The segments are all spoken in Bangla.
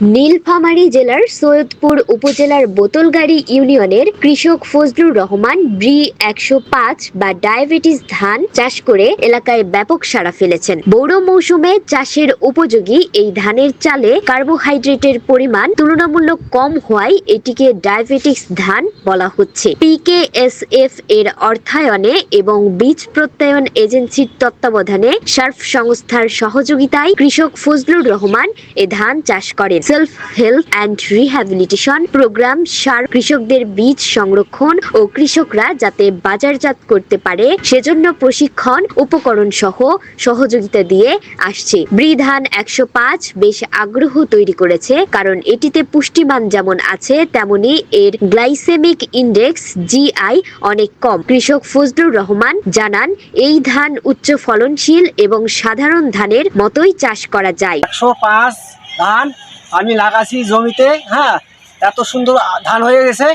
নীলফামারী জেলার সৈয়দপুর উপজেলার বোতলগাড়ি ইউনিয়নের কৃষক ফজলুর রহমান ব্রি একশো পাঁচ বা ডায়াবেটিস ধান চাষ করে এলাকায় ব্যাপক সাড়া ফেলেছেন। বৌড় মৌসুমে চাষের উপযোগী এই ধানের চালে কার্বোহাইড্রেটের পরিমাণ তুলনামূলক কম হওয়ায় এটিকে ডায়াবেটিস ধান বলা হচ্ছে। পিকেএসএফ এর অর্থায়নে এবং বীজ প্রত্যয়ন এজেন্সির তত্ত্বাবধানে সার্ফ সংস্থার সহযোগিতায় কৃষক ফজলুর রহমান এ ধান চাষ করেন। Self help and rehabilitation program সার কৃষকদের বীজ সংরক্ষণ ও কৃষকরা যাতে বাজারজাত করতে পারে, সেজন্য প্রশিক্ষণ উপকরণ সহ সহযোগিতা দিয়ে আসছে। ব্রি ধান একশো পাঁচ বেশ আগ্রহ তৈরি করেছে, কারণ এটিতে পুষ্টিমান যেমন আছে, তেমনি এর গ্লাইসেমিক ইন্ডেক্স জিআই অনেক কম। কৃষক ফজলুর রহমান জানান, এই ধান উচ্চ ফলনশীল এবং সাধারণ ধানের মতোই চাষ করা যায়। একশো পাঁচ ধান আমি লাগাছি জমিতে হ্যাঁ? এত সুন্দর ধান হয়ে গেছে।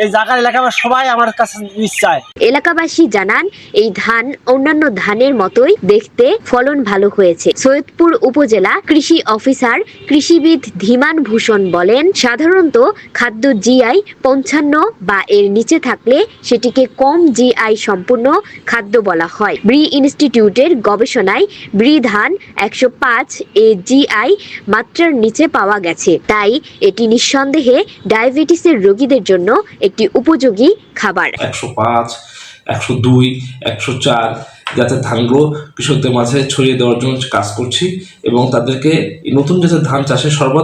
এই জায়গার এলাকা আমার সবাই আমার কাছে বীজ চায়। এলাকাবাসী জানান, এই ধান অন্যান্য ধানের মতোই দেখতে ফলন ভালো হয়েছে। সৈয়দপুর উপজেলা কৃষি অফিসার কৃষিবিদ ধীমান ভূষণ বলেন, সাধারণত খাদ্য জিআই পঞ্চান্ন বা এর নিচে থাকলে সেটিকে কম জিআই সম্পূর্ণ খাদ্য বলা হয়। ব্রি ইনস্টিটিউটের গবেষণায় ব্রি ধান একশো পাঁচ এ জিআই মাত্রার নিচে পাওয়া গেছে। তাই এটি নিঃসন্দেহে ডায়াবেটিসের রোগীদের জন্য একটি উপযোগী খাবার। একশো পাঁচ একশো দুই একশো চার যাতে ধানগুলো কৃষকদের মাঝে ছড়িয়ে দেওয়ার জন্য কাজ করছি এবং তাদেরকে নতুন জাতের ধান চাষে সর্ব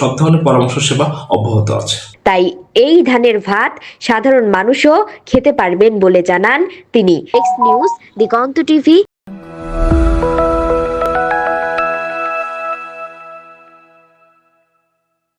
সব ধরনের পরামর্শ সেবা অব্যাহত আছে। তাই এই ধানের ভাত সাধারণ মানুষও খেতে পারবেন বলে জানান তিনি। এক্স নিউজ দিগন্ত টিভি